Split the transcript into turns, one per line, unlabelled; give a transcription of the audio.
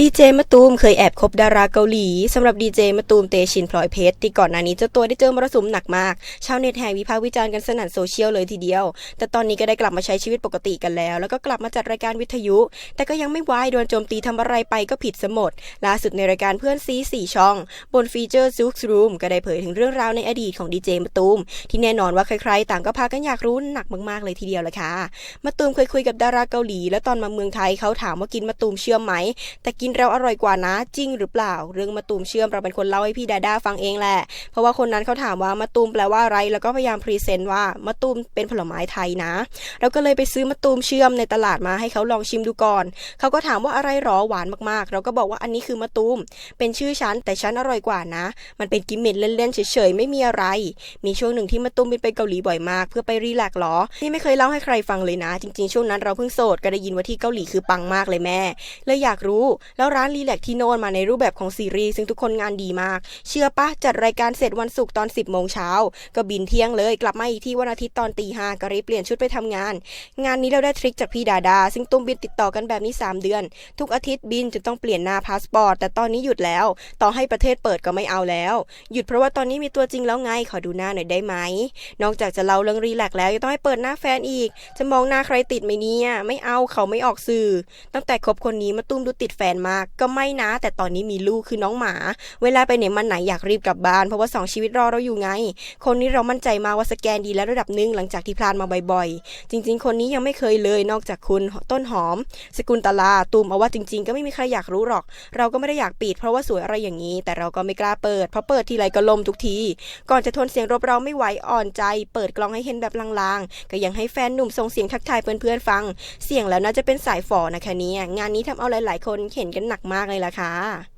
ดีเจมะตูมเคยแอบคบดาราเกาหลีสำหรับดีเจมะตูมเตชินพลอยเพชรที่ก่อนหน้านี้เจ้าตัวได้เจอมรสุมหนักมาก ชาวเน็ตแห่วิพากษ์วิจารณ์กันสนั่นโซเชียลเลยทีเดียว แต่ตอนนี้ก็ได้กลับมาใช้ชีวิตปกติกันแล้ว แล้วก็กลับมาจัดรายการวิทยุ แต่ก็ยังไม่วายโดนโจมตีทำอะไรไปก็ผิดสมดล่าสุดในรายการเพื่อนซีสี่ช่อง บนฟีเจอร์ซูครูมก็ได้เผยถึงเรื่องราวในอดีตของดีเจมะตูมที่แน่นอนว่าใครๆ ต่างก็พากันอยากรู้หนักมากๆเลยทีเดียวละค่ะมะตูมเคยคุยกับดาราเกาหลี แล้วตอนมาเมืองไทยเขาถามว่ากินมะตูมเชื่อมไหมแต่กินแล้วอร่อยกว่านะ จริงหรือเปล่า เรื่องมะตูมเชื่อมเราเป็นคนเล่าให้พี่ดาด้าฟังเองแหละ เพราะว่าคนนั้นเขาถามว่ามะตูมแปลว่าอะไร แล้วก็พยายามพรีเซนต์ว่ามะตูมเป็นผลไม้ไทยนะ เราก็เลยไปซื้อมะตูมเชื่อมในตลาดมาให้เขาลองชิมดูก่อน เขาก็ถามว่าอะไรหรอหวานมากๆ เราก็บอกว่าอันนี้คือมะตูม เป็นชื่อฉันแต่ฉันอร่อยกว่านะ มันเป็นกิมมิคเล่นๆเฉยๆไม่มีอะไร มีช่วงหนึ่งที่มะตูมบินไปเกาหลีบ่อยมาก เพื่อไปรีแลกซ์หรอนี่ไม่เคยเล่าให้ใครฟังเลยนะ จริงๆ ช่วงนั้นเราเพิ่งโสดก็ได้ยินว่าที่เกาหลีคือปังมากเลยแม่เลยอยากรู้แล้วร้านรีแลกที่โน่นมาในรูปแบบของซีรีส์ซึ่งทุกคนงานดีมาก เชื่อปะจัดรายการเสร็จวันศุกร์ตอน 10 โมงเช้า ก็บินเที่ยงเลยกลับมาอีกที่วันอาทิตย์ตอนตีห้าก็รีบเปลี่ยนชุดไปทำงาน งานนี้เราได้ทริคจากพี่ดาดา ซึ่งตุ้มบินติดต่อกันแบบนี้ 3 เดือน ทุกอาทิตย์บินจนต้องเปลี่ยนหน้าพาสปอร์ตแต่ตอนนี้หยุดแล้ว ต่อให้ประเทศเปิดก็ไม่เอาแล้ว หยุดเพราะว่าตอนนี้มีตัวจริงแล้วไงขอดูหน้าหน่อยได้ไหมนอกจากจะเล่าเรื่องรีแลกแล้วยังต้องให้เปิดหน้าแฟนอีก จะมองหน้าใครติดไหมเนี่ยไม่เอาเขาไม่ออกสื่อ ตั้งแต่คบคนนี้มาตุ้มดูติดแฟนมาก ก็ไม่นะ แต่ตอนนี้มีลูกคือน้องหมา เวลาไปไหนมาไหนอยากรีบกลับบ้าน เพราะว่าสองชีวิตรอเราอยู่ไง คนนี้เรามั่นใจมากว่าสแกนดีแล้วระดับหนึ่งหลังจากที่พลานมาบ่อยๆ จริง ๆ คนนี้ยังไม่เคยเลยนอกจากคุณต้นหอม สกุลตลาตูมเอาว่าจริง ๆ ก็ไม่มีใครอยากรู้หรอก เราก็ไม่ได้อยากปิดเพราะว่าสวยอะไรอย่างนี้ แต่เราก็ไม่กล้าเปิดเพราะเปิดทีไรก็ลมทุกที ก่อนจะทนเสียงรบเราไม่ไหวอ่อนใจ เปิดกล้องให้เห็นแบบลางๆ ก็ยังให้แฟนหนุ่มส่งเสียงทักทายเพื่อนๆฟัง เสียงแล้วน่าจะเป็นสายฝอนะคะเนี่ยงานนี้ทำเอาหลายๆ คนเห็นกันหนักมากเลยล่ะค่ะ